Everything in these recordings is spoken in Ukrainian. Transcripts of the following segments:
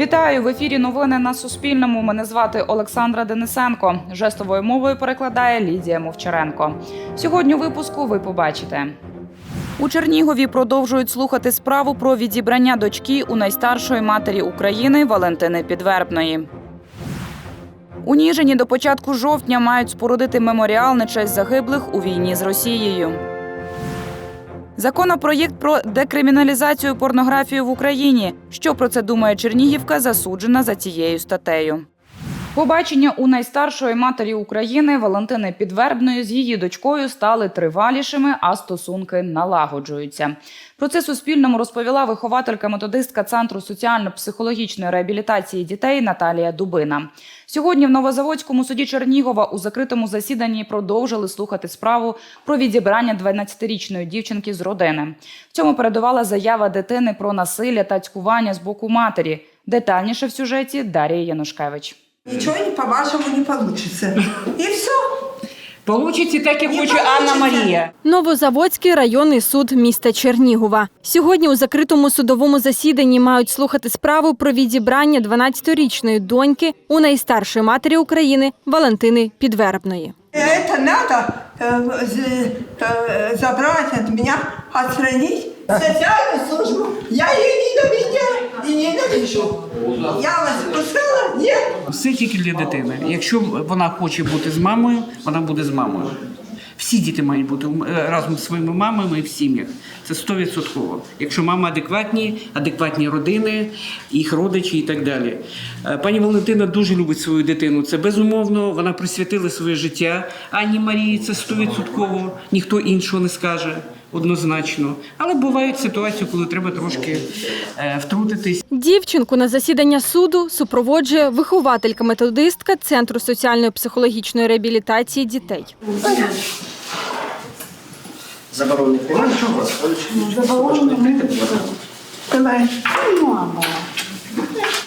Вітаю в ефірі. Новини на Суспільному. Мене звати Олександра Денисенко. Жестовою мовою перекладає Лідія Мовчаренко. Сьогодні у випуску ви побачите. У Чернігові продовжують слухати справу про відібрання дочки у найстаршої матері України Валентини Підвербної. У Ніжині до початку жовтня мають спорудити меморіал на честь загиблих у війні з Росією. Законопроєкт про декриміналізацію порнографії в Україні. Що про це думає Чернігівка, засуджена за цією статтею. Побачення у найстаршої матері України Валентини Підвербної з її дочкою стали тривалішими, а стосунки налагоджуються. Про це Суспільному розповіла вихователька методистка Центру соціально-психологічної реабілітації дітей Наталія Дубина. Сьогодні в Новозаводському суді Чернігова у закритому засіданні продовжили слухати справу про відібрання 12-річної дівчинки з родини. В цьому передувала заява дитини про насилля та цькування з боку матері. Детальніше в сюжеті Дар'я Янушкевич. Ничего не по-вашему не получится. И все. Получите так, як хоче. Анна Марія. Новозаводський районний суд міста Чернігова. Сьогодні у закритому судовому засіданні мають слухати справу про відібрання 12-річної доньки у найстаршої матері України Валентини Підвербної. Это надо э, з- э, забрать от меня, отстранить социальную службу. Я ее ненавидела и ненавижу. Я вас пускала? Нет. Все тільки для дитини. Якщо вона хоче бути з мамою, вона буде з мамою. Всі діти мають бути е, разом з своїми мамами в сім'ях. Це 100%. Якщо мама адекватні, адекватні родини, їх родичі і так далі. Е, Пані Валентина дуже любить свою дитину. Це безумовно. Вона присвятила своє життя. Ані Марії це 100%. Ніхто іншого не скаже однозначно. Але бувають ситуації, коли треба трошки е, втрутитись. Дівчинку на засідання суду супроводжує вихователька-методистка Центру соціальної психологічної реабілітації дітей. Заборонених немає нічого у вас? Заборонених. Давай.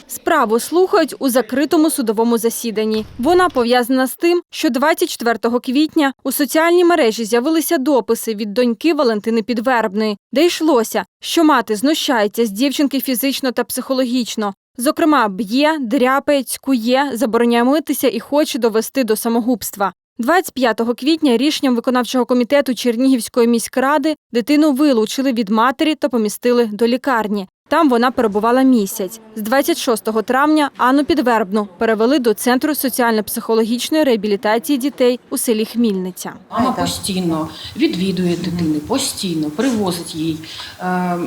Справу слухають у закритому судовому засіданні. Вона пов'язана з тим, що 24 квітня у соціальній мережі з'явилися дописи від доньки Валентини Підвербної, де йшлося, що мати знущається з дівчинки фізично та психологічно. Зокрема, б'є, дряпає, цькує, забороняє митися і хоче довести до самогубства. 25 квітня рішенням виконавчого комітету Чернігівської міськради дитину вилучили від матері та помістили до лікарні. Там вона перебувала місяць. З 26 травня Анну Підвербну перевели до Центру соціально-психологічної реабілітації дітей у селі Хмільниця. Мама постійно відвідує дитини, постійно привозить їй е,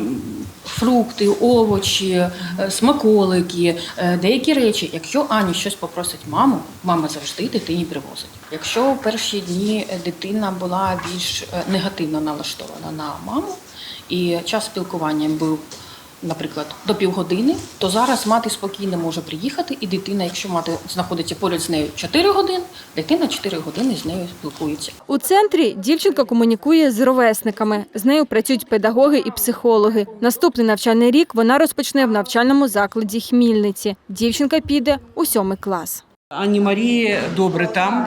фрукти, овочі, е, смаколики, е, деякі речі. Якщо Аня щось попросить маму, мама завжди дитині привозить. Якщо в перші дні е, дитина була більш е, негативно налаштована на маму, і час спілкування був. Наприклад, до півгодини, то зараз мати спокійно може приїхати, і дитина, якщо мати знаходиться поряд з нею 4 години, дитина 4 години з нею спілкується. У центрі дівчинка комунікує з ровесниками. З нею працюють педагоги і психологи. Наступний навчальний рік вона розпочне в навчальному закладі Хмільниці. Дівчинка піде у сьомий клас. Ані Марії добре там.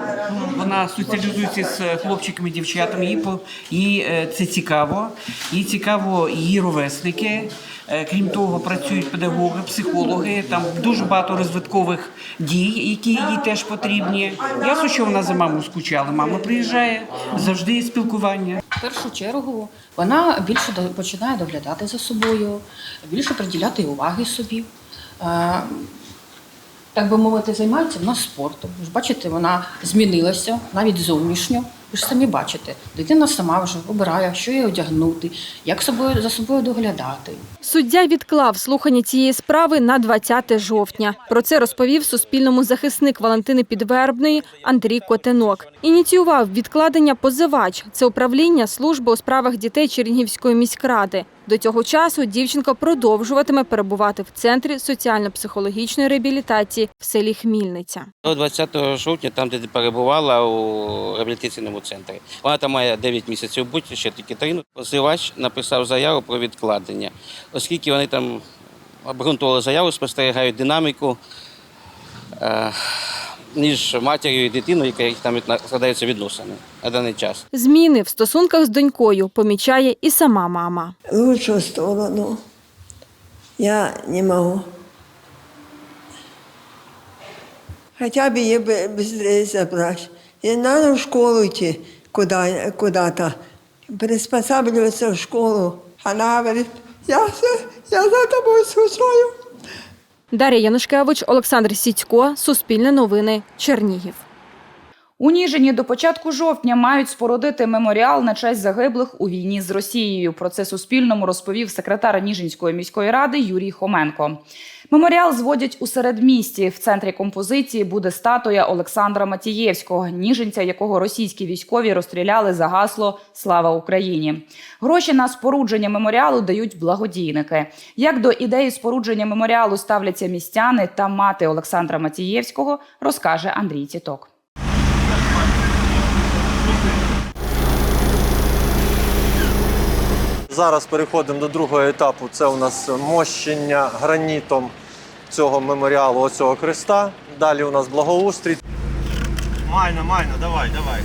Вона соціалізується з хлопчиками, дівчатами. По- їй е, це цікаво. Їй цікаво її ровесники. Е, Крім того, працюють педагоги, психологи. Там дуже багато розвиткових дій, які їй теж потрібні. Ясно, що вона за маму скучала. Мама приїжджає завжди є спілкування. В першу чергу вона більше починає доглядати за собою, більше приділяти уваги собі. Так би мовити, займається вона спортом. Бачите, вона змінилася навіть зовнішньо. Ви ж самі бачите, дитина сама вже обирає, що їй одягнути, як собою за собою доглядати. Суддя відклав слухання цієї справи на 20 жовтня. Про це розповів Суспільному захисник Валентини Підвербної Андрій Котенок. Ініціював відкладення позивач. Це управління служби у справах дітей Чернігівської міськради. До цього часу дівчинка продовжуватиме перебувати в центрі соціально-психологічної реабілітації в селі Хмільниця. До 20 жовтня, там, де перебувала у реабілітаційному центрі. Вона там має 9 місяців бути, ще тільки три. Позивач написав заяву про відкладення, оскільки вони там обґрунтували заяву, спостерігають динаміку е, між матір'ю і дитиною, яка там відна- складаються відносини на даний час. Зміни в стосунках з донькою помічає і сама мама. лучшую сторону я не могу хотя бы ее бы быстрее забрать. И надо в школу идти куда, куда-то, приспосабливаться в школу. Она говорит, я, я за тобой скучаю. Дар'я Янушкевич, Олександр Сідько, Суспільне новини, Чернігів. У Ніжині до початку жовтня мають спорудити меморіал на честь загиблих у війні з Росією. Про це Суспільному розповів секретар Ніжинської міської ради Юрій Хоменко. Меморіал зводять у середмісті. В центрі композиції буде статуя Олександра Матієвського, ніженця, якого російські військові розстріляли за гасло Слава Україні. Гроші на спорудження меморіалу дають благодійники. Як до ідеї спорудження меморіалу ставляться містяни та мати Олександра Матієвського, розкаже Андрій Тіток. Зараз переходимо до другого етапу. Це у нас мощення гранітом цього меморіалу, оцього креста. Далі у нас благоустрій. Майно, майно, давай, давай.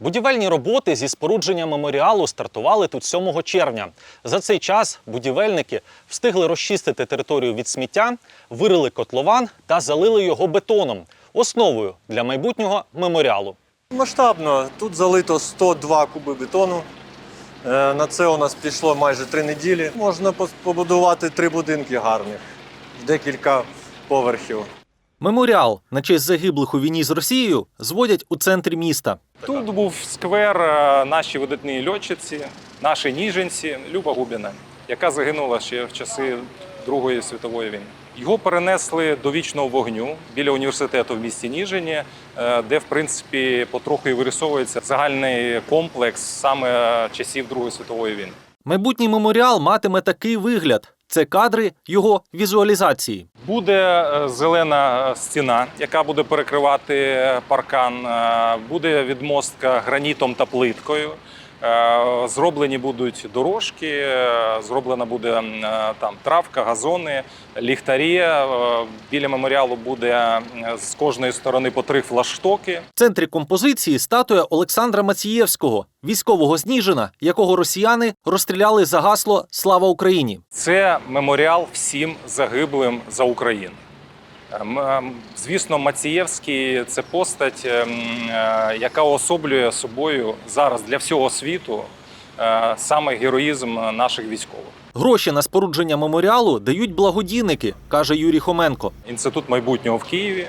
Будівельні роботи зі спорудження меморіалу стартували тут 7 червня. За цей час будівельники встигли розчистити територію від сміття, вирили котлован та залили його бетоном, основою для майбутнього меморіалу. Масштабно. Тут залито 102 куби бетону. Е, На це у нас пішло майже три неділі. Можна побудувати три будинки гарних, декілька поверхів. Меморіал на честь загиблих у війні з Росією зводять у центрі міста. Тут був сквер е, нашій видатній льотчиці, нашій ніженці Люба Губіна, яка загинула ще в часи Другої світової війни. Його перенесли до вічного вогню біля університету в місті Ніжині, е, де в принципі потроху і вирисовується загальний комплекс саме часів Другої світової війни. Майбутній меморіал матиме такий вигляд. Це кадри його візуалізації. Буде е, зелена стіна, яка буде перекривати паркан. Е, Буде відмостка гранітом та плиткою. Е, Зроблені будуть дорожки, е, зроблена буде е, там травка, газони, ліхтарі. Біля меморіалу буде з кожної сторони по три флаштоки. В центрі композиції статуя Олександра Мацієвського, військового з Ніжина, якого росіяни розстріляли за гасло Слава Україні. Це меморіал всім загиблим за Україну. Звісно, Мацієвський це постать, ем, е, яка особлює собою зараз для всього світу е, саме героїзм наших військових. Гроші на спорудження меморіалу дають благодійники, каже Юрій Хоменко. Інститут майбутнього в Києві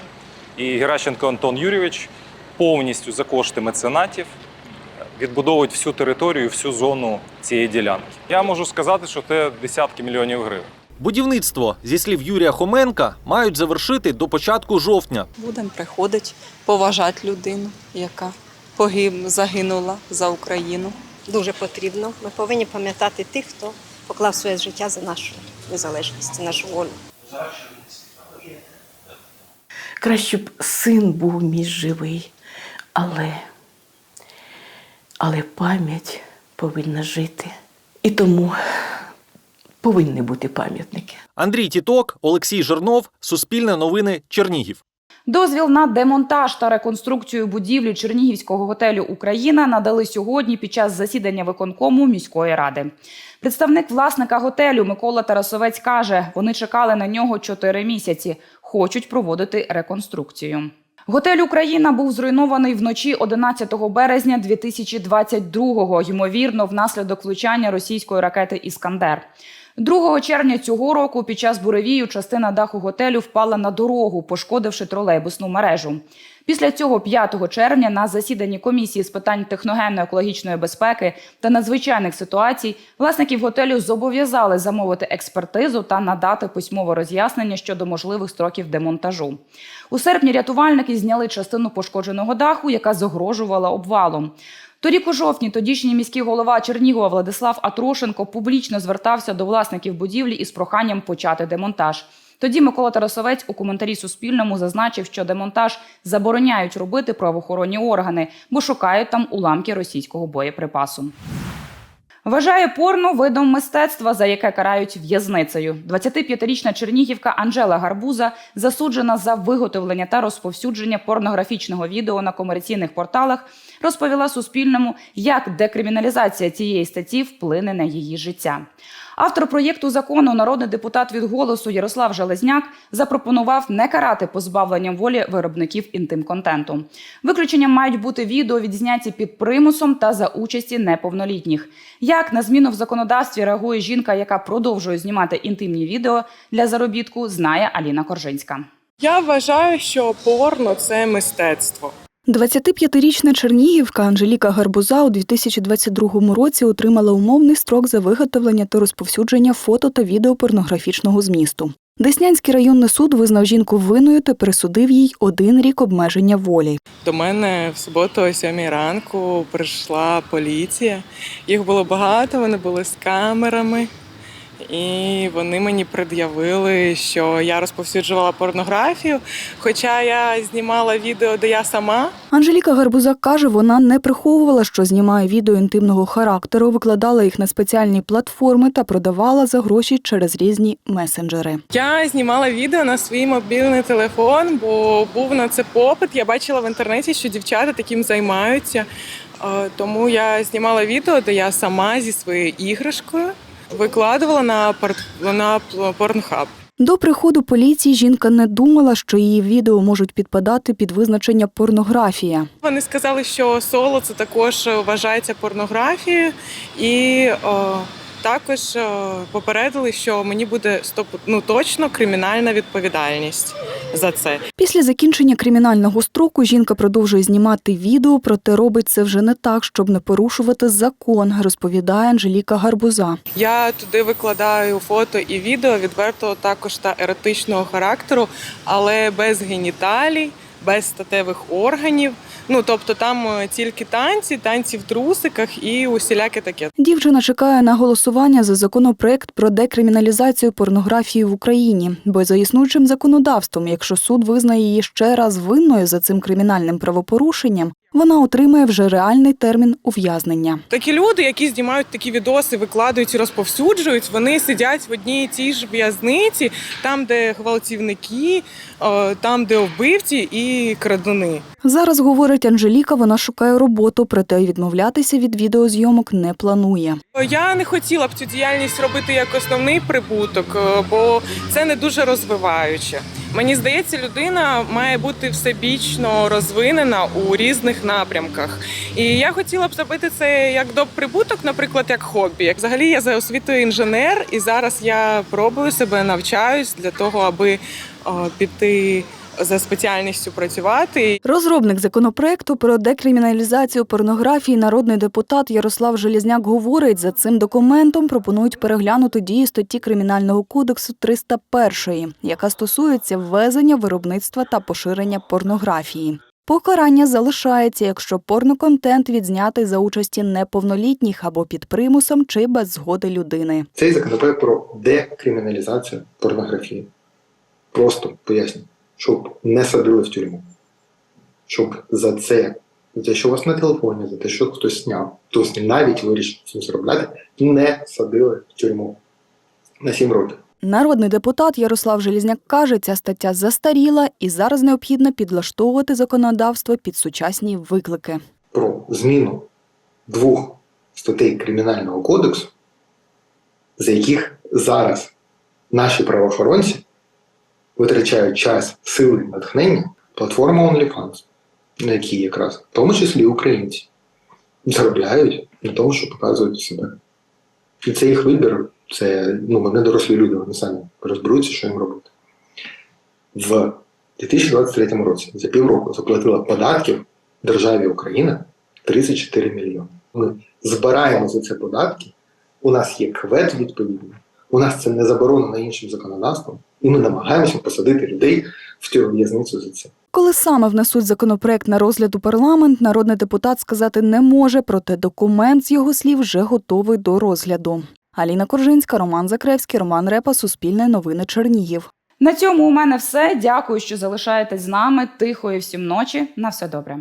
і Геращенко Антон Юрійович повністю за кошти меценатів відбудовують всю територію, всю зону цієї ділянки. Я можу сказати, що це десятки мільйонів гривень. Будівництво, зі слів Юрія Хоменка, мають завершити до початку жовтня. Будемо приходити, поважати людину, яка погиб, загинула за Україну. дуже потрібно. Ми повинні пам'ятати тих, хто поклав своє життя за нашу незалежність, за нашу волю. Краще б син був мій живий, але, але пам'ять повинна жити. І тому повинні бути пам'ятники. Андрій Тіток, Олексій Жернов, Суспільне новини, Чернігів. Дозвіл на демонтаж та реконструкцію будівлі Чернігівського готелю Україна надали сьогодні під час засідання виконкому міської ради. Представник власника готелю Микола Тарасовець каже, вони чекали на нього чотири місяці, хочуть проводити реконструкцію. Готель Україна був зруйнований вночі 11 березня 2022-го, ймовірно, внаслідок влучання російської ракети Іскандер. 2 червня цього року під час буревію частина даху готелю впала на дорогу, пошкодивши тролейбусну мережу. Після цього 5 червня на засіданні комісії з питань техногенно-екологічної безпеки та надзвичайних ситуацій власників готелю зобов'язали замовити експертизу та надати письмове роз'яснення щодо можливих строків демонтажу. У серпні рятувальники зняли частину пошкодженого даху, яка загрожувала обвалом. Торік у жовтні тодішній міський голова Чернігова Владислав Атрошенко публічно звертався до власників будівлі із проханням почати демонтаж. Тоді Микола Тарасовець у коментарі Суспільному зазначив, що демонтаж забороняють робити правоохоронні органи, бо шукають там уламки російського боєприпасу. Вважає порно видом мистецтва, за яке карають в'язницею. 25-річна чернігівка Анжела Гарбуза засуджена за виготовлення та розповсюдження порнографічного відео на комерційних порталах, розповіла Суспільному, як декриміналізація цієї статті вплине на її життя. Автор проєкту закону, народний депутат від голосу Ярослав Железняк, запропонував не карати позбавленням волі виробників інтим-контенту. Виключенням мають бути відео, відзняті під примусом та за участі неповнолітніх. Як на зміну в законодавстві реагує жінка, яка продовжує знімати інтимні відео для заробітку, знає Аліна Коржинська. Я вважаю, що порно це мистецтво. 25-річна чернігівка Анжеліка Гарбуза у 2022 році отримала умовний строк за виготовлення та розповсюдження фото та відео порнографічного змісту. Деснянський районний суд визнав жінку винною та присудив їй один рік обмеження волі. До мене в суботу о 7 ранку прийшла поліція. Їх було багато, вони були з камерами. І вони мені пред'явили, що я розповсюджувала порнографію. Хоча я знімала відео, де я сама. Анжеліка Гарбуза каже, вона не приховувала, що знімає відео інтимного характеру, викладала їх на спеціальні платформи та продавала за гроші через різні месенджери. Я знімала відео на свій мобільний телефон, бо був на це попит. Я бачила в інтернеті, що дівчата таким займаються. Е, Тому я знімала відео, де я сама зі своєю іграшкою викладувала на порт на порнхаб. До приходу поліції жінка не думала, що її відео можуть підпадати під визначення порнографія. Вони сказали, що соло це також вважається порнографією, і о, також попередили, що мені буде стоп, ну, точно кримінальна відповідальність за це. Після закінчення кримінального строку жінка продовжує знімати відео, проте робить це вже не так, щоб не порушувати закон, розповідає Анжеліка Гарбуза. Я туди викладаю фото і відео відвертого також та еротичного характеру, але без геніталій, без статевих органів. Ну тобто там е, тільки танці, танці в трусиках і усіляке таке. Дівчина чекає на голосування за законопроект про декриміналізацію порнографії в Україні, бо за існуючим законодавством, якщо суд визнає її ще раз винною за цим кримінальним правопорушенням, вона отримає вже реальний термін ув'язнення. Такі люди, які знімають такі відоси, викладають і розповсюджують, вони сидять в одній і тій ж в'язниці, там, де гвалтівники, е, там, де вбивці і крадуни. Зараз говорить Анжеліка, вона шукає роботу, проте відмовлятися від відеозйомок не планує. Я не хотіла б цю діяльність робити як основний прибуток, е, бо це не дуже розвиваюче. Мені здається, людина має бути всебічно розвинена у різних напрямках. І я хотіла б зробити це як до прибуток, наприклад, як хобі. Взагалі я за освітою інженер, і зараз я пробую себе навчаюсь для того, аби о, піти за спеціальністю працювати. Розробник законопроекту про декриміналізацію порнографії, народний депутат Ярослав Желізняк говорить, за цим документом пропонують переглянути дії статті Кримінального кодексу 301, яка стосується ввезення, виробництва та поширення порнографії. Покарання залишається, якщо порноконтент відзнятий за участі неповнолітніх або під примусом чи без згоди людини. Цей законопроект про декриміналізацію порнографії. Просто поясню, щоб не садили в тюрму. Щоб за це, за те, що у вас на телефоні, за те, що хтось зняв, хтось навіть вирішив цим зробляти, не садили в тюрму на 7 років. Народний депутат Ярослав Желізняк каже, ця стаття застаріла і зараз необхідно підлаштовувати законодавство під сучасні виклики. Про зміну двох статей Кримінального кодексу, за яких зараз наші правоохоронці витрачають час, сили, натхнення, платформа OnlyFans, на якій якраз, в тому числі українці, заробляють на тому, щоб показувати себе. І це їх вибір, це ну, вони дорослі люди, вони самі розберуться, що їм робити. В 2023 році за півроку заплатила податків державі Україна 34 мільйони. Ми збираємо за це податки, у нас є квет відповідний, у нас це не заборонено іншим законодавством, і ми намагаємося посадити людей в цю в'язницю за це. Коли саме внесуть законопроект на розгляд у парламент, народний депутат сказати не може, проте документ з його слів вже готовий до розгляду. Аліна Коржинська, Роман Закревський, Роман Репа, Суспільне новини Чернігів. На цьому у мене все. Дякую, що залишаєтесь з нами. Тихої всім ночі. На все добре.